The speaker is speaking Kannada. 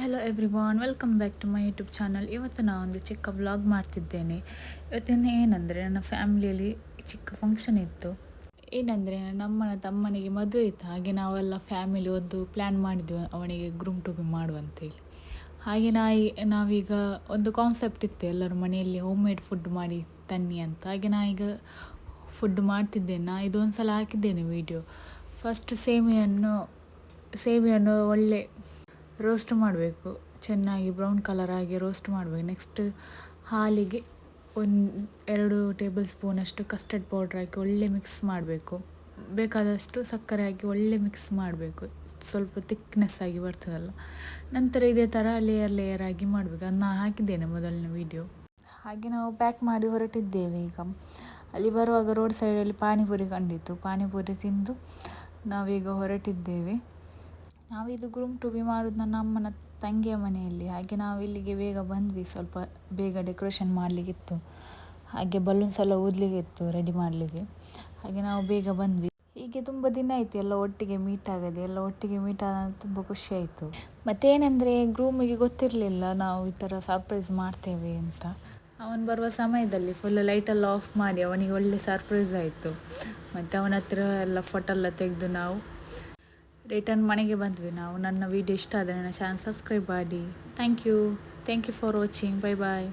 Hello everyone welcome back to my YouTube channel ಇವತ್ತು ಒಂದು ಚಿಕ್ಕ ವ್ಲಾಗ್ ಮಾಡ್ತಿದ್ದೇನೆ. ಇವತ್ತಿನ ಏನಂದರೆ, ನನ್ನ ಫ್ಯಾಮಿಲಿಯಲ್ಲಿ ಚಿಕ್ಕ ಫಂಕ್ಷನ್ ಇತ್ತು. ಏನಂದರೆ, ನಮ್ಮನ ತಮ್ಮನಿಗೆ ಮದುವೆ ಇತ್ತು. ಹಾಗೆ ನಾವೆಲ್ಲ ಫ್ಯಾಮಿಲಿ ಒಂದು ಪ್ಲ್ಯಾನ್ ಮಾಡಿದ್ವಿ, ಅವನಿಗೆ ಗ್ರೂಮ್ ಟು ಬಿ ಮಾಡುವಂತೇಳಿ ಹಾಗೆ ನಾಯಿ, ನಾವೀಗ ಒಂದು ಕಾನ್ಸೆಪ್ಟ್ ಇತ್ತು, ಎಲ್ಲರೂ ಮನೆಯಲ್ಲಿ ಹೋಮ್ ಮೇಡ್ ಫುಡ್ ಮಾಡಿ ತನ್ನಿ ಅಂತ. ಹಾಗೆ ನಾ ಈಗ ಫುಡ್ ಮಾಡ್ತಿದ್ದೇನೆ. ನಾ ಇದೊಂದು ಸಲ ಹಾಕಿದ್ದೇನೆ ವಿಡಿಯೋ ಫಸ್ಟ್ ಸೇಮಿಯನ್ನು ಸೇಮಿಯನ್ನು ಒಳ್ಳೆ ರೋಸ್ಟ್ ಮಾಡಬೇಕು. ಚೆನ್ನಾಗಿ ಬ್ರೌನ್ ಕಲರ್ ಆಗಿ ರೋಸ್ಟ್ ಮಾಡಬೇಕು. ನೆಕ್ಸ್ಟ್ ಹಾಲಿಗೆ ಒಂದು ಎರಡು ಟೇಬಲ್ ಸ್ಪೂನಷ್ಟು ಕಸ್ಟರ್ಡ್ ಪೌಡ್ರ್ ಹಾಕಿ ಒಳ್ಳೆ ಮಿಕ್ಸ್ ಮಾಡಬೇಕು. ಬೇಕಾದಷ್ಟು ಸಕ್ಕರೆ ಹಾಕಿ ಒಳ್ಳೆ ಮಿಕ್ಸ್ ಮಾಡಬೇಕು. ಸ್ವಲ್ಪ ತಿಕ್ನೆಸ್ ಆಗಿ ಬರ್ತದಲ್ಲ. ನಂತರ ಇದೇ ಥರ ಲೇಯರ್ ಲೇಯರ್ ಆಗಿ ಮಾಡಬೇಕು. ಅದನ್ನ ಹಾಕಿದ್ದೇನೆ ಮೊದಲನೇ ವಿಡಿಯೋ ಹಾಗೆ ನಾವು ಪ್ಯಾಕ್ ಮಾಡಿ ಹೊರಟಿದ್ದೇವೆ ಈಗ. ಅಲ್ಲಿ ಬರುವಾಗ ರೋಡ್ ಸೈಡಲ್ಲಿ ಪಾನಿಪುರಿ ಕಂಡಿತ್ತು. ಪಾನಿಪುರಿ ತಿಂದು ನಾವೀಗ ಹೊರಟಿದ್ದೇವೆ. ನಾವಿದು ಗ್ರೂಮ್ ಟು ಬಿ ಮಾಡೋದು ನಮ್ಮನ ತಂಗಿಯ ಮನೆಯಲ್ಲಿ. ಹಾಗೆ ನಾವು ಇಲ್ಲಿಗೆ ಬೇಗ ಬಂದ್ವಿ. ಸ್ವಲ್ಪ ಬೇಗ ಡೆಕೋರೇಷನ್ ಮಾಡಲಿಕ್ಕಿತ್ತು. ಹಾಗೆ ಬಲೂನ್ಸ್ ಎಲ್ಲ ಊದಲಿಕ್ಕಿತ್ತು ರೆಡಿ ಮಾಡಲಿಕ್ಕೆ. ಹಾಗೆ ನಾವು ಬೇಗ ಬಂದ್ವಿ. ಹೀಗೆ ತುಂಬ ದಿನ ಆಯಿತು. ಎಲ್ಲ ಒಟ್ಟಿಗೆ ಮೀಟ್ ಆಗದೆ, ಎಲ್ಲ ಒಟ್ಟಿಗೆ ಮೀಟ್ ಆದ ತುಂಬ ಖುಷಿ ಆಯಿತು. ಮತ್ತೇನೆಂದರೆ ಗ್ರೂಮಿಗೆ ಗೊತ್ತಿರಲಿಲ್ಲ ನಾವು ಈ ಥರ ಸರ್ಪ್ರೈಸ್ ಮಾಡ್ತೇವೆ ಅಂತ. ಅವನು ಬರುವ ಸಮಯದಲ್ಲಿ ಫುಲ್ ಲೈಟೆಲ್ಲ ಆಫ್ ಮಾಡಿ ಅವನಿಗೆ ಒಳ್ಳೆ ಸರ್ಪ್ರೈಸ್ ಆಯಿತು. ಮತ್ತು ಅವನ ಹತ್ರ ಎಲ್ಲ ಫೋಟೋ ಎಲ್ಲ ತೆಗೆದು ನಾವು ರಿಟರ್ನ್ ಮನೆಗೆ ಬಂದ್ವಿ ನಾವು. ನನ್ನ ವೀಡಿಯೋ ಇಷ್ಟ ಆದರೆ ನನ್ನ ಚಾನಲ್ ಸಬ್ಸ್ಕ್ರೈಬ್ ಮಾಡಿ. Thank you thank you for watching bye bye